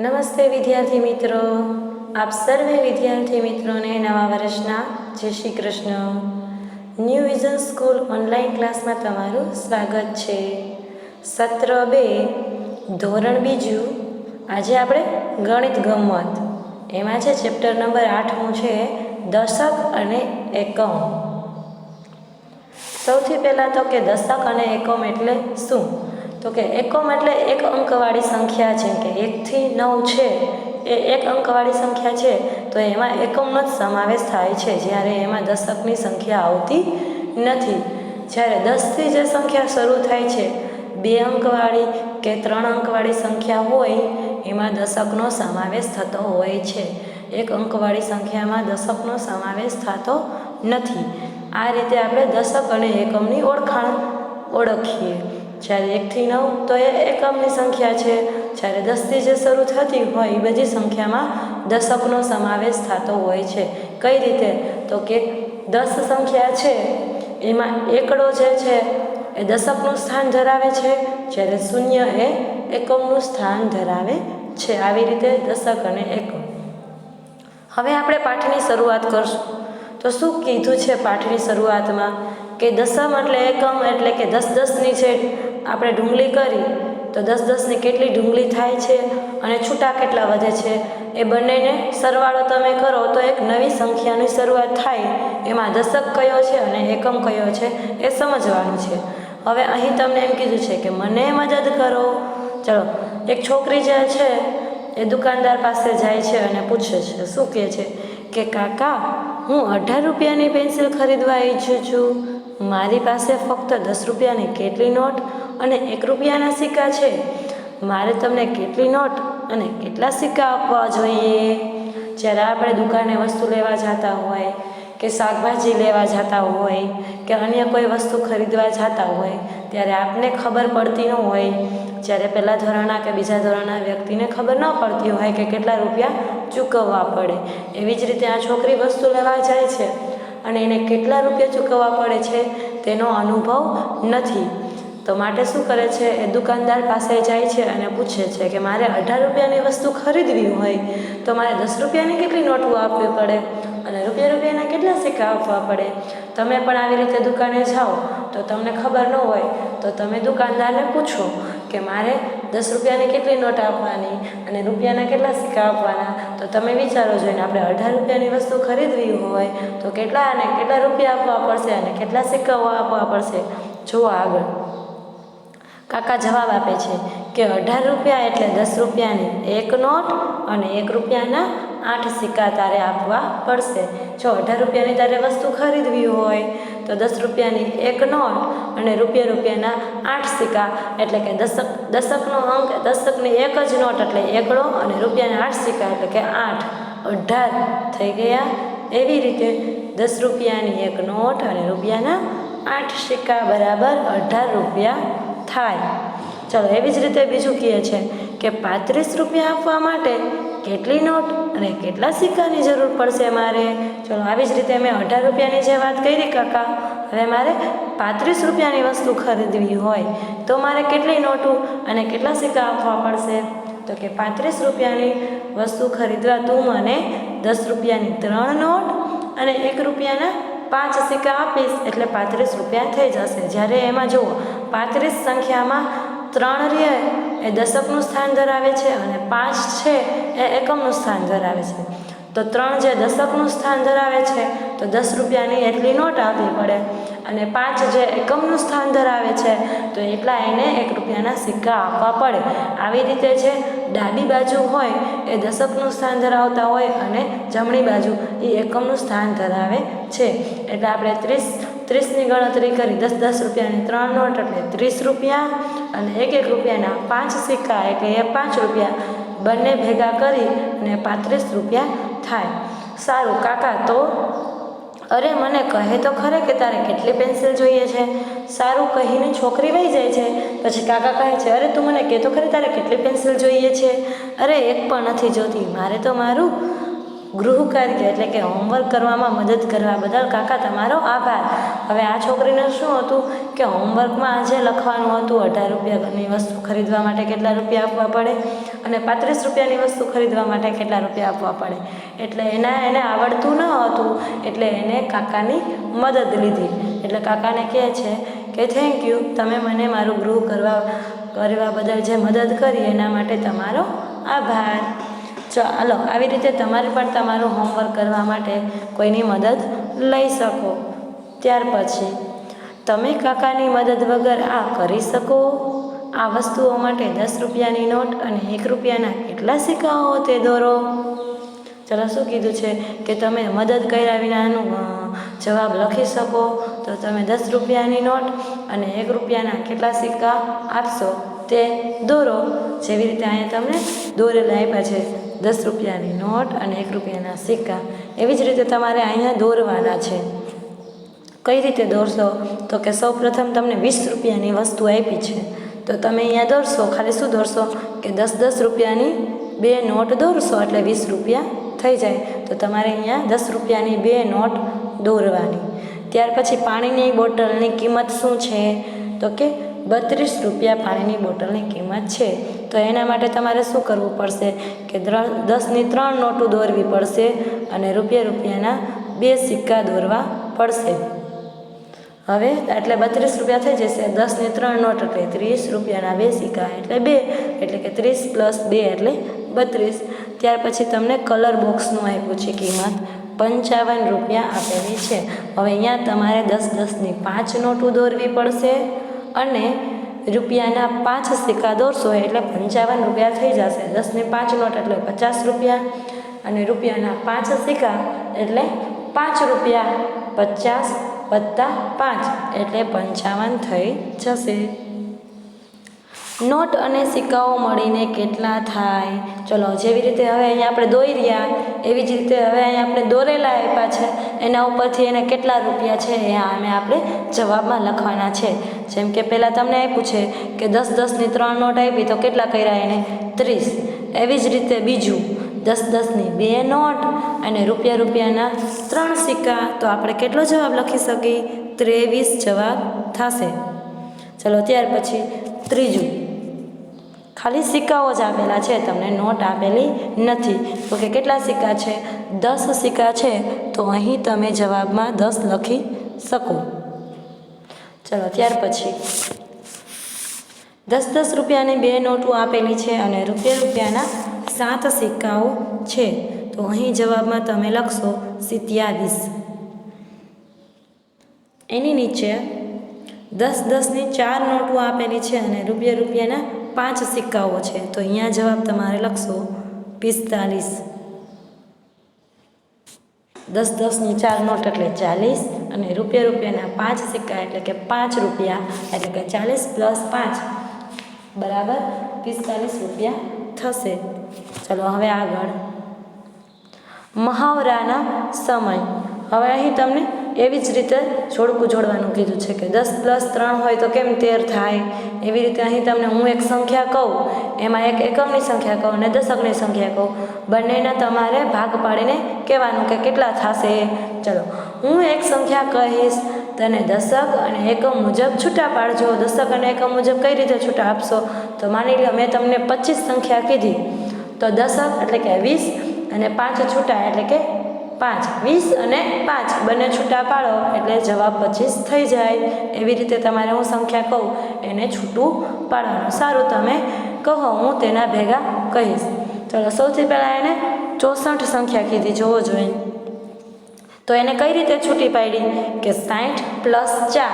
નમસ્તે વિદ્યાર્થી મિત્રો. આપ સર્વે વિદ્યાર્થી મિત્રોને નવા વર્ષના જય Shri Krishna. New vision school online ક્લાસમાં તમારું સ્વાગત છે. સત્ર બે, ધોરણ બીજું. આજે આપણે ગણિત ગમત. એમાં છે ચેપ્ટર નંબર આઠમું છે દશક અને એકમ. સૌથી પહેલાં તો કે દશક અને એકમ એટલે શું? તો કે એકમ એટલે એક અંકવાળી સંખ્યા છે કે એકથી નવ છે, એ એક અંકવાળી સંખ્યા છે, તો એમાં એકમનો જ સમાવેશ થાય છે, જ્યારે એમાં દશકની સંખ્યા આવતી નથી. જ્યારે દસથી જે સંખ્યા શરૂ થાય છે, બે અંકવાળી કે ત્રણ અંકવાળી સંખ્યા હોય, એમાં દશકનો સમાવેશ થતો હોય છે. એક અંકવાળી સંખ્યામાં દશકનો સમાવેશ થતો નથી. આ રીતે આપણે દશક અને એકમની ઓળખાણ ઓળખીએ. જ્યારે એકથી નવ, તો એ એકમની સંખ્યા છે. જ્યારે દસથી જે શરૂ થતી હોય, એ બધી સંખ્યામાં દશકનો સમાવેશ થતો હોય છે. કઈ રીતે? તો કે દસ સંખ્યા છે, એમાં એકડો જે છે, એ દશકનું સ્થાન ધરાવે છે. જ્યારે શૂન્ય એ એકમનું સ્થાન ધરાવે છે. આવી રીતે દશક અને એકમ. હવે આપણે પાઠની શરૂઆત કરશું. તો શું કીધું છે પાઠની શરૂઆતમાં? કે દસમ એટલે એકમ એટલે કે દસ દસની છે. આપણે ઢુંગળી કરી તો દસ દસની કેટલી ઢુંગળી થાય છે અને છૂટા કેટલા વધે છે એ બંનેને સરવાળો તમે કરો તો એક નવી સંખ્યાની શરૂઆત થાય. એમાં દશક કયો છે અને એકમ કયો છે એ સમજવાનું છે. હવે અહીં તમને એમ કીધું છે કે મને મદદ કરો. ચલો, એક છોકરી જે છે એ દુકાનદાર પાસે જાય છે અને પૂછે છે, શું કહે છે? કે, કાકા, હું અઢાર રૂપિયાની પેન્સિલ ખરીદવા ઈચ્છું છું. મારી પાસે ફક્ત દસ રૂપિયાની કેટલી નોટ અને એક રૂપિયાના સિક્કા છે. મારે તમને કેટલી નોટ અને કેટલા સિક્કા આપવા જોઈએ? જ્યારે આપણે દુકાને વસ્તુ લેવા જતા હોય કે શાકભાજી લેવા જતા હોય કે અન્ય કોઈ વસ્તુ ખરીદવા જતા હોય, ત્યારે આપને ખબર પડતી ન હોય. જ્યારે પહેલાં ધોરણના કે બીજા ધોરણના વ્યક્તિને ખબર ન પડતી હોય કે કેટલા રૂપિયા ચૂકવવા પડે. એવી જ રીતે આ છોકરી વસ્તુ લેવા જાય છે અને એને કેટલા રૂપિયા ચૂકવવા પડે છે, તેનો અનુભવ નથી. તો માટે શું કરે છે? એ દુકાનદાર પાસે જાય છે અને પૂછે છે કે મારે અઢાર રૂપિયાની વસ્તુ ખરીદવી હોય તો મારે દસ રૂપિયાની કેટલી નોટો આપવી પડે અને રૂપિયા રૂપિયાના કેટલા સિક્કા આપવા પડે? તમે પણ આવી રીતે દુકાને જાઓ તો તમને ખબર ન હોય તો તમે દુકાનદારને પૂછો કે મારે દસ રૂપિયાની કેટલી નોટ આપવાની અને રૂપિયાના કેટલા સિક્કા આપવાના? તો તમે વિચારો જોઈને આપણે અઢાર રૂપિયાની વસ્તુ ખરીદવી હોય તો કેટલા અને કેટલા રૂપિયા આપવા પડશે અને કેટલા સિક્કાઓ આપવા પડશે? જુઓ આગળ. કાકા જવાબ આપે છે કે અઢાર રૂપિયા એટલે દસ રૂપિયાની એક નોટ અને એક રૂપિયાના આઠ સિક્કા તારે આપવા પડશે. જો અઢાર રૂપિયાની તારે વસ્તુ ખરીદવી હોય, તો દસ રૂપિયાની એક નોટ અને રૂપિયા રૂપિયાના આઠ સિક્કા, એટલે કે દશક દશકનો અંક દશકની એક જ નોટ એટલે એકડો અને રૂપિયાના આઠ સિક્કા એટલે કે આઠ. અઢાર થઈ ગયા. એવી રીતે દસ રૂપિયાની એક નોટ અને રૂપિયાના આઠ સિક્કા બરાબર અઢાર રૂપિયા થાય. ચલો એવી જ રીતે બીજું કહે છે કે પાંત્રીસ રૂપિયા આપવા માટે કેટલી નોટ અને કેટલા સિક્કાની જરૂર પડશે મારે? ચલો આવી જ રીતે મેં અઢાર રૂપિયાની જે વાત કરી કાકા, હવે મારે પાંત્રીસ રૂપિયાની વસ્તુ ખરીદવી હોય તો મારે કેટલી નોટો અને કેટલા સિક્કા આપવા પડશે? તો કે પાંત્રીસ રૂપિયાની વસ્તુ ખરીદવા તું મને દસ રૂપિયાની ત્રણ નોટ અને એક રૂપિયાના પાંચ સિક્કા આપીશ, એટલે પાંત્રીસ રૂપિયા થઈ જશે. જ્યારે એમાં જુઓ પાંત્રીસ સંખ્યામાં ત્રણ રે એ દશકનું સ્થાન ધરાવે છે અને પાંચ છે એ એકમનું સ્થાન ધરાવે છે. તો ત્રણ જે દશકનું સ્થાન ધરાવે છે, તો દસ રૂપિયાની એટલી નોટ આપવી પડે. અને પાંચ જે એકમનું સ્થાન ધરાવે છે, તો એટલા એને એક રૂપિયાના સિક્કા આપવા પડે. આવી રીતે જે ડાબી બાજુ હોય, એ દશકનું સ્થાન ધરાવતા હોય અને જમણી બાજુ એ એકમનું સ્થાન ધરાવે છે. એટલે આપણે ત્રીસ ત્રીસની ગણતરી કરી, દસ દસ રૂપિયાની ત્રણ નોટ એટલે ત્રીસ રૂપિયા અને એક એક રૂપિયાના પાંચ સિક્કા એટલે એ પાંચ રૂપિયા બંને ભેગા કરી અને પાંત્રીસ રૂપિયા થાય. સારું, કાકા, તો અરે મને કહે તો ખરે કે તારે કેટલી પેન્સિલ જોઈએ છે? સારું કહીને છોકરી વહી જાય છે. પછી કાકા કહે છે, અરે તું મને કહે તો ખરી તારે કેટલી પેન્સિલ જોઈએ છે? અરે એક પણ નથી જોતી, મારે તો મારું ગૃહ કાર્ય એટલે કે હોમવર્ક કરવામાં મદદ કરવા બદલ કાકા તમારો આભાર. હવે આ છોકરીને શું હતું કે હોમવર્કમાં આજે લખવાનું હતું, અઢાર રૂપિયા ઘરની વસ્તુ ખરીદવા માટે કેટલા રૂપિયા આપવા પડે અને પાંત્રીસ રૂપિયાની વસ્તુ ખરીદવા માટે કેટલા રૂપિયા આપવા પડે. એટલે એના, એને આવડતું ન હતું, એટલે એને કાકાની મદદ લીધી. એટલે કાકાને કહે છે કે થેન્ક યુ તમે મને મારું ગૃહ કરવા કરવા બદલ જે મદદ કરી, એના માટે તમારો આભાર. ચાલો આવી રીતે તમારે પણ તમારું હોમવર્ક કરવા માટે કોઈની મદદ લઈ શકો. ત્યાર પછી તમે કાકાની મદદ વગર આ કરી શકો. આ વસ્તુઓ માટે દસ રૂપિયાની નોટ અને એક રૂપિયાના કેટલા સિક્કાઓ તે દોરો. ચલો શું કીધું છે કે તમે મદદ કર્યા વિનાનું જવાબ લખી શકો. તો તમે દસ રૂપિયાની નોટ અને એક રૂપિયાના કેટલા સિક્કા આપશો તે દોરો. જેવી રીતે અહીંયા તમને દોરેલા આપ્યા છે. દસ રૂપિયાની નોટ અને એક રૂપિયાના સિક્કા. એવી જ રીતે તમારે અહીંયા દોરવાના છે. કઈ રીતે દોરશો? તો કે સૌ પ્રથમ તમને વીસ રૂપિયાની વસ્તુ આપી છે. તો તમે અહીંયા દોરશો, ખાલી શું દોરશો? કે દસ દસ રૂપિયાની બે નોટ દોરશો, એટલે વીસ રૂપિયા થઈ જાય. તો તમારે અહીંયા દસ રૂપિયાની બે નોટ દોરવાની. ત્યાર પછી પાણીની બોટલની કિંમત શું છે? તો કે બત્રીસ રૂપિયા પાણીની બોટલની કિંમત છે. તો એના માટે તમારે શું કરવું પડશે? કે દસની ત્રણ નોટો દોરવી પડશે અને રૂપિયા રૂપિયાના બે સિક્કા દોરવા પડશે. હવે એટલે બત્રીસ રૂપિયા થઈ જશે, દસની ત્રણ નોટ એટલે ત્રીસ રૂપિયાના બે સિક્કા એટલે બે, એટલે કે ત્રીસ પ્લસ બે એટલે બત્રીસ. ત્યાર પછી તમને કલર બોક્સનું આપ્યું છે કિંમત પંચાવન રૂપિયા આપેલી છે. હવે અહીંયા તમારે દસ દસની પાંચ નોટો દોરવી પડશે અને રૂપિયાના પાંચ સિક્કા દોરશો એટલે પંચાવન રૂપિયા થઈ જશે. દસની પાંચ નોટ એટલે પચાસ રૂપિયા અને રૂપિયાના પાંચ સિક્કા એટલે પાંચ રૂપિયા પચાસ વત્તા પાંચ એટલે પંચાવન થઈ જશે. નોટ અને સિક્કાઓ મળીને કેટલા થાય? ચલો, જેવી રીતે હવે અહીંયા આપણે દોઈ રહ્યા, એવી જ રીતે હવે અહીંયા આપણે દોરેલા આપ્યા છે. એના ઉપરથી એને કેટલા રૂપિયા છે એ અમે આપણે જવાબમાં લખવાના છે. જેમ કે પહેલાં તમને આપ્યું છે કે દસ દસની ત્રણ નોટ આપી તો કેટલા કર્યા એને? ત્રીસ. એવી જ રીતે બીજું દસ દસની બે નોટ અને રૂપિયા રૂપિયાના ત્રણ સિક્કા. તો આપણે કેટલો જવાબ લખી શકીએ? ત્રેવીસ જવાબ થશે. ચલો, ત્યાર પછી ત્રીજું. ખાલી સિક્કાઓ જ આપેલા છે, તમને નોટ આપેલી નથી. તો કે કેટલા સિક્કા છે? દસ સિક્કા છે, તો અહીં તમે જવાબમાં દસ લખી શકો. ચલો, ત્યાર પછી. દસ દસ રૂપિયાની બે નોટો આપેલી છે અને રૂપિયા રૂપિયાના સાત સિક્કાઓ છે. તો અહીં જવાબમાં તમે લખશો સિત્યાવીસ. એની નીચે દસ દસની ચાર નોટો આપેલી છે અને રૂપિયા રૂપિયાના પાંચ સિક્કાઓ છે. તો અહીંયા જવાબ તમારે લખશો પિસ્તાલીસ. દસ દસની ચાર નોટ એટલે ચાલીસ અને રૂપિયા રૂપિયાના પાંચ સિક્કા એટલે કે પાંચ રૂપિયા એટલે કે ચાલીસ પ્લસ પાંચ. બરાબર? પિસ્તાલીસ રૂપિયા થશે. ચલો, હવે આગળ. મહાવરાના સમય. હવે અહીં તમને એવી જ રીતે જોડકું જોડવાનું કીધું છે કે દસ પ્લસ ત્રણ હોય તો કેમ તેર થાય? એવી રીતે અહીં તમને હું એક સંખ્યા કહું, એમાં એક એકમની સંખ્યા કહું અને દશકની સંખ્યા કહું. બંનેના તમારે ભાગ પાડીને કહેવાનું કે કેટલા થશે? ચલો, હું એક સંખ્યા કહીશ, તને દશક અને એકમ મુજબ છૂટા પાડજો. દશક અને એકમ મુજબ કઈ રીતે છૂટા આપશો? તો માની લો મેં તમને પચીસ સંખ્યા કીધી. તો દશક એટલે કે વીસ અને પાંચ છૂટા એટલે કે પાંચ. વીસ અને પાંચ, બંને છૂટા પાડો એટલે જવાબ પચીસ થઈ જાય. એવી રીતે તમારે હું સંખ્યા કહું, એને છૂટું પાડવાનું. સારું, તમે કહો, હું તેના ભેગા કહીશ. ચલો, સૌથી પહેલાં એને ચોસઠ સંખ્યા કીધી, જોવો જોઈએ તો એને કઈ રીતે છૂટી પાડી? કે સાઠ પ્લસ ચાર.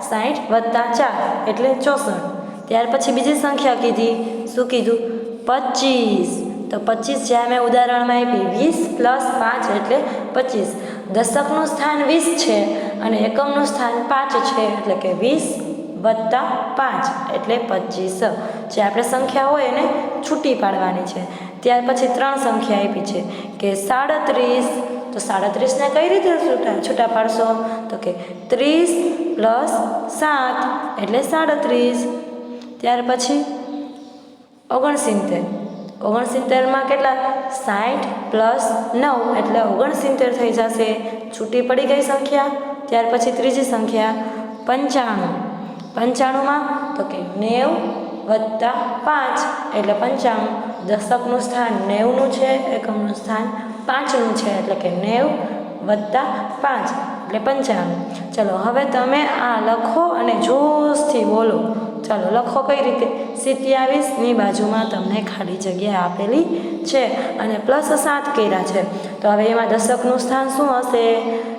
સાઠ વત્તા ચાર એટલે ચોસઠ. ત્યાર પછી બીજી સંખ્યા કીધી. શું કીધું? પચીસ. તો પચીસ જે મેં ઉદાહરણમાં આપી, વીસ પ્લસ પાંચ એટલે પચીસ. દશકનું સ્થાન વીસ છે અને એકમનું સ્થાન પાંચ છે, એટલે કે વીસ વત્તા પાંચ એટલે પચીસ. જે આપણે સંખ્યા હોય એને છૂટી પાડવાની છે. ત્યાર પછી ત્રણ સંખ્યા આપી છે, કે સાડત્રીસ. તો સાડત્રીસને કઈ રીતે છૂટા છૂટા પાડશો? તો કે ત્રીસ પ્લસ સાત એટલે સાડત્રીસ. ત્યાર પછી ઓગણસિત્તેર. ઓગણસિત્તેરમાં કેટલા? સાઠ પ્લસ નવ એટલે ઓગણસિત્તેર થઈ જશે. છૂટી પડી ગઈ સંખ્યા? ત્યાર પછી ત્રીજી સંખ્યા પંચાણું. પંચાણુંમાં તો કે નેવ વત્તા પાંચ એટલે પંચાણું. દશકનું સ્થાન નેવનું છે, એકમનું સ્થાન પાંચનું છે એટલે કે નેવ વત્તા પાંચ એટલે પંચાણું. ચલો, હવે તમે આ લખો અને જોશથી બોલો. ચાલો લખો કઈ રીતે? સિત્યાવીસની બાજુમાં તમને ખાલી જગ્યા આપેલી છે અને પ્લસ સાત કર્યા છે. તો હવે એમાં દશકનું સ્થાન શું હશે?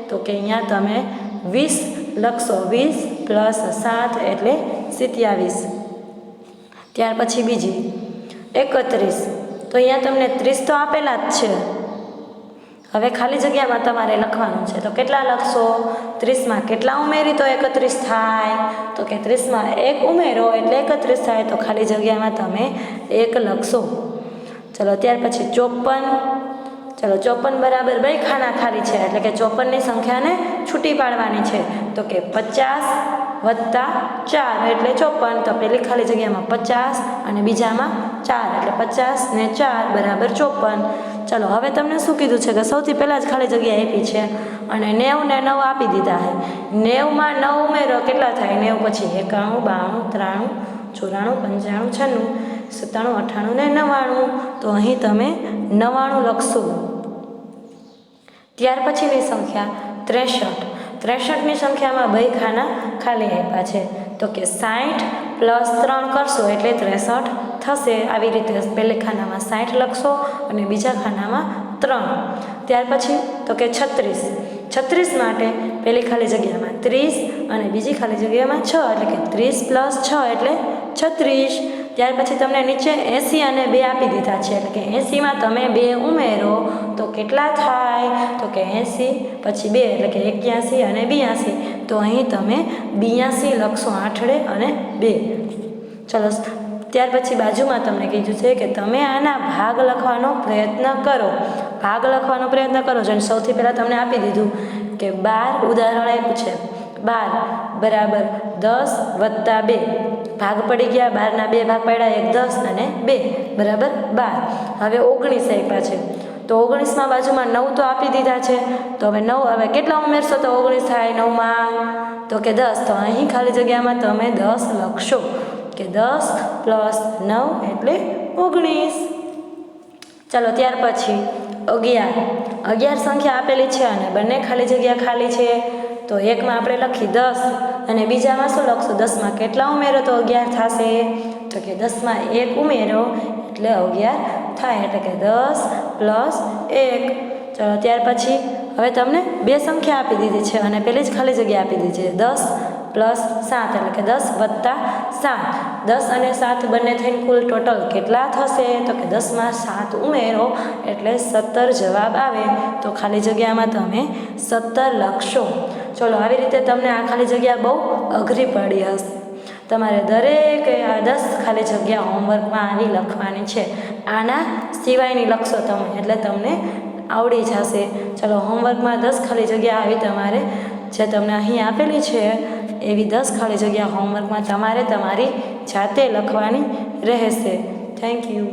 તો કે અહીંયા તમે વીસ લખશો, વીસ પ્લસ સાત એટલે સિત્યાવીસ ત્યાર પછી બીજી, એકત્રીસ. તો અહીંયા તમને ત્રીસ તો આપેલા જ છે. હવે ખાલી જગ્યામાં તમારે લખવાનું છે. તો કેટલા લખશો? ત્રીસમાં કેટલા ઉમેરી તો એકત્રીસ થાય? તો કે ત્રીસમાં એક ઉમેરો એટલે એકત્રીસ થાય. તો ખાલી જગ્યામાં તમે એક લખશો. ચલો, ત્યાર પછી ચોપન. ચલો, ચોપન બરાબર બે ખાના ખાલી છે. એટલે કે ચોપનની સંખ્યાને છૂટી પાડવાની છે. તો કે પચાસ વત્તા ચાર એટલે ચોપન. તો પેલી ખાલી જગ્યામાં પચાસ અને બીજામાં ચાર. એટલે પચાસ ને ચાર બરાબર ચોપન. ચલો, હવે તમને શું કીધું છે કે સૌથી પહેલાં જ ખાલી જગ્યા આપી છે અને નેવ ને નવ આપી દીધા છે. નેવમાં નવ ઉમેરો કેટલા થાય? નેવ પછી એકાણું, બાણું, ત્રાણું, ચોરાણું, પંચાણું, છન્નું, સત્તાણું અઠ્ઠાણું ને નવ્વાણું. તો અહીં તમે નવ્વાણું લખશો. ત્યાર પછીની સંખ્યા ત્રેસઠ. ત્રેસઠની સંખ્યામાં બે ખાના ખાલી આપ્યા છે. તો કે સાઠ પ્લસ ત્રણ કરશો એટલે ત્રેસઠ થશે આવી રીતે પહેલે ખાનામાં સાઠ લખશો અને બીજા ખાનામાં ત્રણ. ત્યાર પછી તો કે છત્રીસ. છત્રીસ માટે પહેલી ખાલી જગ્યામાં ત્રીસ અને બીજી ખાલી જગ્યામાં છ, એટલે કે ત્રીસ પ્લસ છ એટલે છત્રીસ. ત્યાર પછી તમને નીચે એંસી અને બે આપી દીધા છે, એટલે કે એંસીમાં તમે બે ઉમેરો. તો કેટલા થાય? તો કે એંસી, પછી બે, એટલે કે એક્યાસી અને બ્યાસી. તો અહીં તમે બ્યાસી લખશો આઠડે અને બે. ચલો ત્યાર પછી બાજુમાં તમને કીધું છે કે તમે આના ભાગ લખવાનો પ્રયત્ન કરો. ભાગ લખવાનો પ્રયત્ન કરો. જેને સૌથી પહેલાં તમને આપી દીધું કે બાર ઉદાહરણ આપ્યું છે. બાર બરાબર દસ વત્તા બે. ભાગ પડી ગયા, બારના બે ભાગ પડ્યા, એક દસ અને બે. બરાબર બાર. હવે ઓગણીસ આપ્યા છે. તો ઓગણીસમાં બાજુમાં નવ તો આપી દીધા છે. તો હવે નવ, હવે કેટલા ઉમેરશો? તો ઓગણીસ થાય નવમાં. તો કે દસ. તો અહીં ખાલી જગ્યામાં તમે દસ લખશો. કે દસ પ્લસ નવ એટલે ઓગણીસ. ચાલો, ત્યાર પછી અગિયાર. અગિયાર સંખ્યા આપેલી છે અને બંને ખાલી જગ્યા ખાલી છે. તો એકમાં આપણે લખી દસ અને બીજામાં શું લખશું? દસમાં કેટલા ઉમેરો તો અગિયાર થશે? તો કે દસમાં એક ઉમેરો એટલે અગિયાર થાય. એટલે કે દસ પ્લસ એક. ચલો, ત્યાર પછી હવે તમને બે સંખ્યા આપી દીધી છે અને પેલી જ ખાલી જગ્યા આપી દીધી છે. દસ પ્લસ સાત એટલે કે દસ વત્તા સાત. દસ અને સાત બંને થઈને કુલ ટોટલ કેટલા થશે? તો કે દસમાં સાત ઉમેરો એટલે સત્તર જવાબ આવે. તો ખાલી જગ્યામાં તમે સત્તર લખશો. ચલો, આવી રીતે તમને આ ખાલી જગ્યા બહુ અઘરી પડી હશે. તમારે દરેક આ દસ ખાલી જગ્યા હોમવર્કમાં આવી લખવાની છે. આના સિવાયની લખશો તમે, એટલે તમને આવડી જશે. ચલો હોમવર્કમાં દસ ખાલી જગ્યા આવી તમારે જે તમને અહીં આપેલી છે, એવી દસ ખાલી જગ્યા હોમવર્કમાં તમારે તમારી જાતે લખવાની રહેશે. Thank you